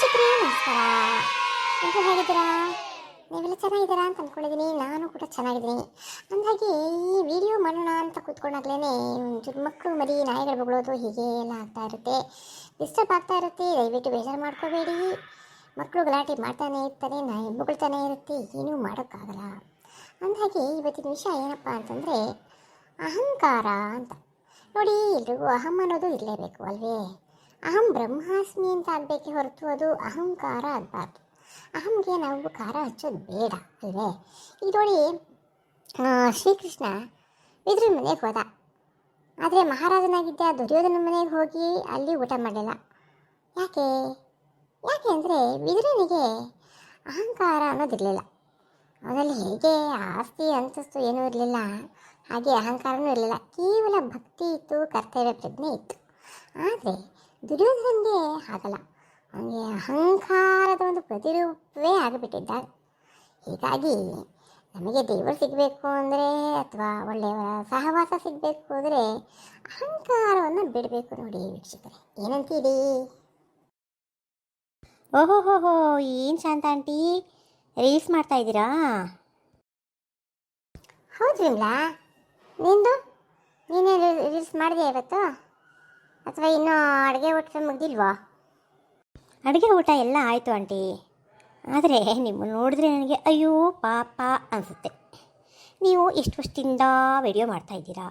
ವೀಕ್ಷಕರೇ ನಮಸ್ಕಾರ ಎಲ್ಲರೂ ಹೇಗಿದ್ದೀರಾ? ನೀವೆಲ್ಲ ಚೆನ್ನಾಗಿದ್ದೀರಾ ಅಂತ ಅಂದ್ಕೊಂಡಿದ್ದೀನಿ. ನಾನು ಕೂಡ ಚೆನ್ನಾಗಿದ್ದೀನಿ. ಅಂದಾಗಿ ಈ ವಿಡಿಯೋ ಮಾಡೋಣ ಅಂತ ಕೂತ್ಕೊಂಡಾಗ್ಲೇ ಒಂಚೂರು ಮಕ್ಕಳು ಮರಿ ನಾಯಿಗಳು ಬಗಳೋದು ಹೀಗೆ ಎಲ್ಲ ಆಗ್ತಾ ಇರುತ್ತೆ. ಡಿಸ್ಟರ್ಬ್ ಆಗ್ತಾ ಇರುತ್ತೆ. ದಯವಿಟ್ಟು ಬೇಜಾರು ಮಾಡ್ಕೋಬೇಡಿ. ಮಕ್ಕಳು ಗಲಾಟೆ ಮಾಡ್ತಾನೆ ಇರ್ತಾರೆ, ನಾಯಿ ಬೊಗಳ್ತಾನೆ ಇರುತ್ತೆ. ಏನೂ ಮಾಡೋಕ್ಕಾಗಲ್ಲ. ಅಂದಾಗೆ ಇವತ್ತಿನ ವಿಷಯ ಏನಪ್ಪ ಅಂತಂದರೆ, ಅಹಂಕಾರ ಅಂತ. ನೋಡಿ ಎಲ್ರಿಗೂ ಅಹಂ ಅನ್ನೋದು ಇರಲೇಬೇಕು ಅಲ್ವೇ? ಅಹಂ ಬ್ರಹ್ಮಾಸ್ಮಿ ಅಂತ ಆಗಬೇಕೆ ಹೊರತು ಅದು ಅಹಂಕಾರ ಆಗಬಾರ್ದು. ಅಹಂಗೆ ನಾವು ಖಾರ ಹಚ್ಚೋದು ಬೇಡ, ಅಲ್ವೇ? ಈಗ ನೋಡಿ ಶ್ರೀಕೃಷ್ಣ ಇದ್ರ ಮನೆಗೆ ಹೋದ. ಆದರೆ ಮಹಾರಾಜನಾಗಿದ್ದ ದುರ್ಯೋಧನ ಮನೆಗೆ ಹೋಗಿ ಅಲ್ಲಿ ಊಟ ಮಾಡಲಿಲ್ಲ. ಯಾಕೆ? ಯಾಕೆ ಅಂದರೆ ವಿದುರನಿಗೆ ಅಹಂಕಾರ ಅನ್ನೋದಿರಲಿಲ್ಲ. ಅವನಲ್ಲಿ ಹೇಗೆ ಆಸ್ತಿ, ಅಂತಸ್ತು ಏನೂ ಇರಲಿಲ್ಲ. ಹಾಗೆ ಅಹಂಕಾರನೂ ಇರಲಿಲ್ಲ. ಕೇವಲ ಭಕ್ತಿ ಇತ್ತು, ಕರ್ತವ್ಯ ಪ್ರಜ್ಞೆ ಇತ್ತು. ಆದರೆ ದುರ್ಯೋಧನನಿಗೆ ಹಾಗಲ್ಲ. ಅವನಿಗೆ ಅಹಂಕಾರದ ಒಂದು ಪ್ರತಿರೂಪವೇ ಆಗಿಬಿಟ್ಟಿದ್ದ ಹೀಗಾಗಿ ನಮಗೆ ದೇವರು ಸಿಗಬೇಕು ಅಂದರೆ ಅಥವಾ ಒಳ್ಳೆಯವರ ಸಹವಾಸ ಸಿಗಬೇಕು ಅಂದರೆ ಅಹಂಕಾರವನ್ನು ಬಿಡಬೇಕು ನೋಡಿ ವೀಕ್ಷಕರೇ. ಏನಂತೀರಿ? ಓಹೋ ಹೋ ಹೋ ಏನು ಶಾಂತ ಆಂಟಿ? ರೀಲ್ಸ್ ಮಾಡ್ತಾ ಇದ್ದೀರಾ? ಹೌದು ವಿಮ್ಲಾ. ನಿಂದು? ನೀನೇ ರೀಲ್ಸ್ ಮಾಡಿದೆ ಇವತ್ತು? ಅಥವಾ ಇನ್ನೂ ಅಡುಗೆ ಊಟ ಮುಗ್ದಿಲ್ವೋ? ಅಡುಗೆ ಊಟ ಎಲ್ಲ ಆಯಿತು ಆಂಟಿ. ಆದರೆ ನಿಮ್ಮ ನೋಡಿದ್ರೆ ನನಗೆ ಅಯ್ಯೋ ಪಾಪ ಅನಿಸುತ್ತೆ. ನೀವು ಇಷ್ಟು ವರ್ಷದಿಂದ ವಿಡಿಯೋ ಮಾಡ್ತಾ ಇದ್ದೀರಾ?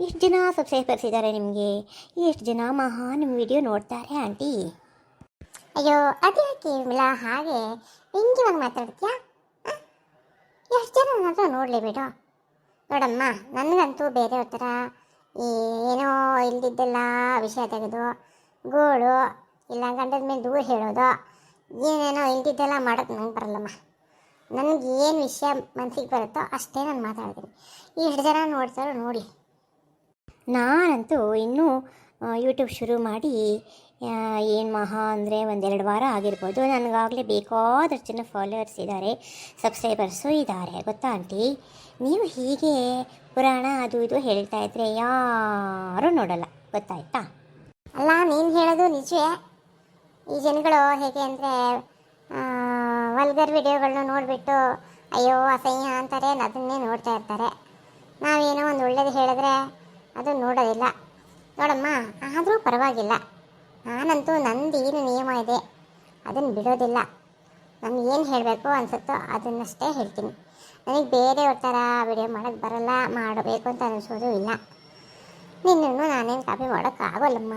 ಎಷ್ಟು ಜನ ಸಬ್ಸ್ಕ್ರೈಬರ್ಸ್ ಇದ್ದಾರೆ ನಿಮಗೆ? ಎಷ್ಟು ಜನ ಮಹಾ ನಿಮ್ಮ ವಿಡಿಯೋ ನೋಡ್ತಾರೆ ಆಂಟಿ? ಅಯ್ಯೋ, ಅದೇ ಕೇವಲ ಹಾಗೆ ವ್ಯಂಗ್ಯವಾಗಿ ಮಾತಾಡ್ತೀಯಾ? ಎಷ್ಟು ಜನ ನೋಡಲಿ ಬಿಡು. ನೋಡಮ್ಮ, ನನಗಂತೂ ಬೇರೆಯವ್ರ ಥರ ಏನೋ ಇಲ್ದಿದ್ದೆಲ್ಲ ವಿಷಯ ತೆಗೆದು, ಗೋಳು ಇಲ್ಲ ಗಂಡದ ಮೇಲೆ ದೂರ ಹೇಳೋದು, ಏನೇನೋ ಇಲ್ದಿದ್ದೆಲ್ಲ ಮಾಡೋಕ್ಕೆ ನಂಗೆ ಬರಲ್ಲಮ್ಮ. ನನಗೆ ಏನು ವಿಷಯ ಮನಸ್ಸಿಗೆ ಬರುತ್ತೋ ಅಷ್ಟೇ ನಾನು ಮಾತಾಡ್ತೀನಿ. ಎಷ್ಟು ಜನ ನೋಡ್ತಾರೋ ನೋಡಿ. ನಾನಂತೂ ಇನ್ನೂ ಯೂಟ್ಯೂಬ್ ಶುರು ಮಾಡಿ ಏನು ಮಹಾ ಅಂದರೆ ಒಂದೆರಡು ವಾರ ಆಗಿರ್ಬೋದು. ನನಗಾಗಲೇ ಬೇಕಾದಷ್ಟು ಜನ ಫಾಲೋವರ್ಸ್ ಇದ್ದಾರೆ ಸಬ್ಸ್ಕ್ರೈಬರ್ಸು ಇದ್ದಾರೆ ಗೊತ್ತಾ ಆಂಟಿ ನೀವು ಹೀಗೆ ಪುರಾಣ ಅದು ಇದು ಹೇಳ್ತಾ ಇದ್ರೆ ಯಾರೂ ನೋಡಲ್ಲ, ಗೊತ್ತಾಯ್ತಾ? ಅಲ್ಲ, ನೀನು ಹೇಳೋದು ನಿಜವೇ ಈ ಜನಗಳು ಹೇಗೆ ಅಂದರೆ ವಲ್ಗರ್ ವಿಡಿಯೋಗಳನ್ನ ನೋಡಿಬಿಟ್ಟು, ಅಯ್ಯೋ, ಅಸಹ್ಯ ಅಂತಾರೆ ಅದನ್ನೇ ನೋಡ್ತಾ ಇರ್ತಾರೆ. ನಾವೇನೋ ಒಂದು ಒಳ್ಳೇದು ಹೇಳಿದ್ರೆ ಅದು ನೋಡೋದಿಲ್ಲ. ನೋಡಮ್ಮ, ಆದರೂ ಪರವಾಗಿಲ್ಲ. ನಾನಂತೂ ನಂದು ಏನು ನಿಯಮ ಇದೆ. ಅದನ್ನು ಬಿಡೋದಿಲ್ಲ. ನಾನು ಏನು ಹೇಳಬೇಕು ಅನಿಸುತ್ತೋ ಅದನ್ನಷ್ಟೇ ಹೇಳ್ತೀನಿ. ನನಗೆ ಬೇರೆಯವ್ರ ಥರ ವಿಡಿಯೋ ಮಾಡೋಕ್ಕೆ ಬರಲ್ಲ, ಮಾಡಬೇಕು ಅಂತ ಅನಿಸೋದು ಇಲ್ಲ. ನಿನ್ನನ್ನು ನಾನೇನು ಕಾಪಿ ಮಾಡೋಕ್ಕಾಗಲ್ಲಮ್ಮ